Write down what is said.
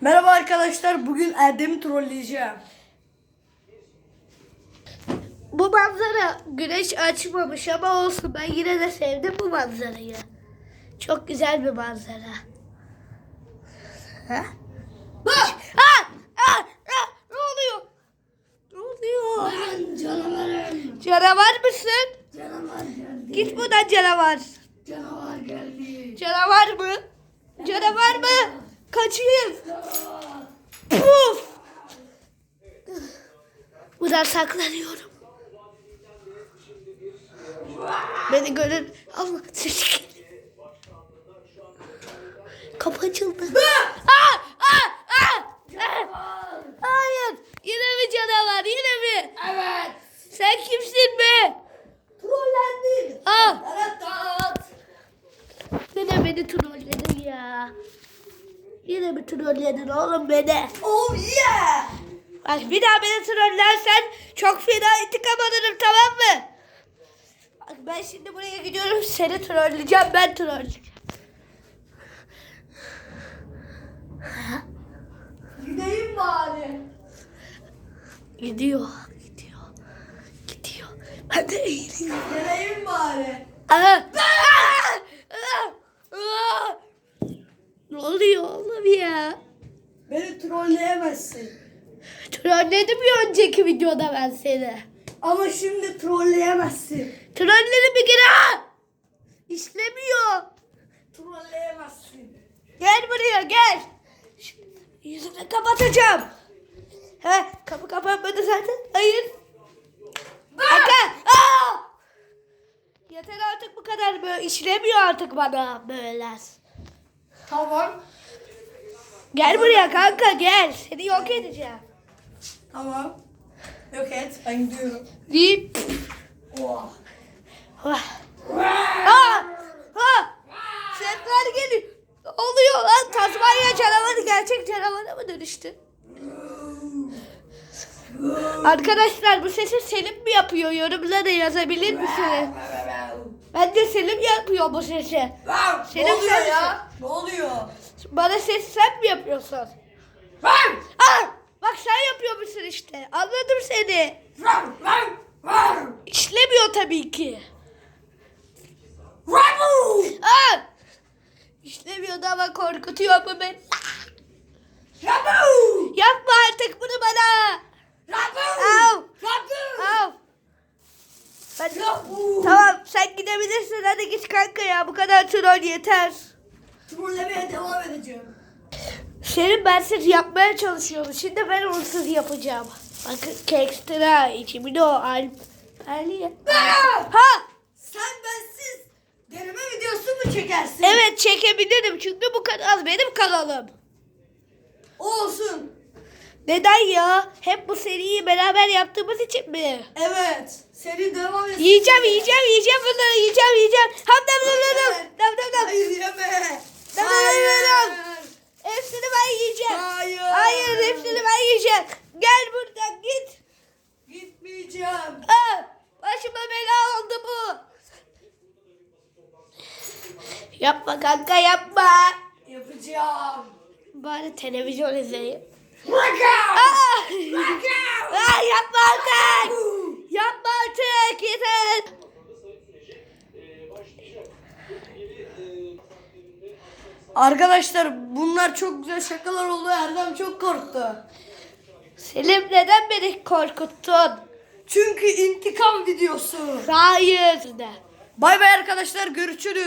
Merhaba arkadaşlar. Bugün Erdem'i trolleyeceğim. Bu manzara güneş açmamış ama olsun ben yine de sevdim bu manzarayı. Çok güzel bir manzara. Ha? Ha! Ha! Ha! Ne oluyor? Ne oluyor? Canavarım. Canavar mısın? Canavar geldi. Git buradan canavar. Canavar geldi. Canavar mı? Canavar mı? Kaçayım. Puf! Buradan saklanıyorum. Beni görün. Allah. Kapı açıldı. Aa! Aa! Aa! Hayır. Yine mi canavar? Yine mi? Evet. Sen kimsin be? Trollendin. Aa! Taratat. Yine beni trolledin ya. Yine mi trolledin oğlum beni? Oh yeah. Bak bir daha beni trollersen çok fena intikam alırım tamam mı? Bak ben şimdi buraya gidiyorum seni trolleyeceğim ben trolleyeceğim. Gideyim bari. Gidiyor gidiyor gidiyor. Ben de eğileyim. Geleyim bari. Aa! Aa! Aa! Aa! Ne oluyor oğlum ya? Beni trolleyemezsin. Trolledim ya önceki videoda ben seni. Ama şimdi trolleyemezsin. Trolledim bir kere. İşlemiyor. Trolleyemezsin. Gel buraya gel. Şimdi yüzünü kapatacağım. He, kapı kapanmadı zaten. Hayır. Aka. Aa! Yeter artık bu kadar böyle işlemiyor artık bana böyle. Tamam. Gel buraya kanka gel. Seni yok edeceğim. Tamam. Yok et. Ben gidiyorum. Deyip. Oh. Ha. Ha. Ha. Sesler geliyor. Ne oluyor lan? Tasmanya canavarı gerçek canavara mı dönüştü? Arkadaşlar bu sesi Selim mi yapıyor? Yorumlara yazabilir misiniz? Bence Selim yapıyor bu sesi. ne Senin oluyor sen- ya? Ne oluyor? Bana ses sen mi yapıyorsun? Aa, sen yapıyormuşsun işte. Anladım seni. İşlemiyor tabii ki. Aa, işlemiyordu ama korkutuyor mu beni? Yapma artık bunu bana. Au. Au. Ben... Tamam sen gidebilirsin. Hadi git kanka ya. Bu kadar troll yeter. Trollemeye devam edeceğim. Senin bensiz yapmaya çalışıyorum. Şimdi ben onsuz yapacağım. Bakın kekstra içimin o alperliye. Ha! Sen bensiz deneme videosu mu çekersin? Evet çekebilirim çünkü bu kanal benim kanalım. Olsun. Neden ya? Hep bu seriyi beraber yaptığımız için mi? Evet. Seni devam et. Yiyeceğim, yiyeceğim, yiyeceğim bunları, yiyeceğim, yiyeceğim. Ham dam dam dam dam. Dam dam dam. Hayır yeme. Dam dam dam dam. Hepsini ben yiyeceğim. Hayır. Hayır, hepsini ben yiyeceğim. Gel buradan git. Gitmeyeceğim. Ha, başıma bela oldu bu. Yapma kanka yapma. Yapacağım. Bari televizyon izleyeyim. Bırakın. Aa! Aa, yapma artık. Yapma artık yeter. Arkadaşlar bunlar çok güzel şakalar oldu. Erdem çok korktu. Selim neden beni korkuttun? Çünkü intikam videosu. Hayır de. Bay bay arkadaşlar görüşürüz.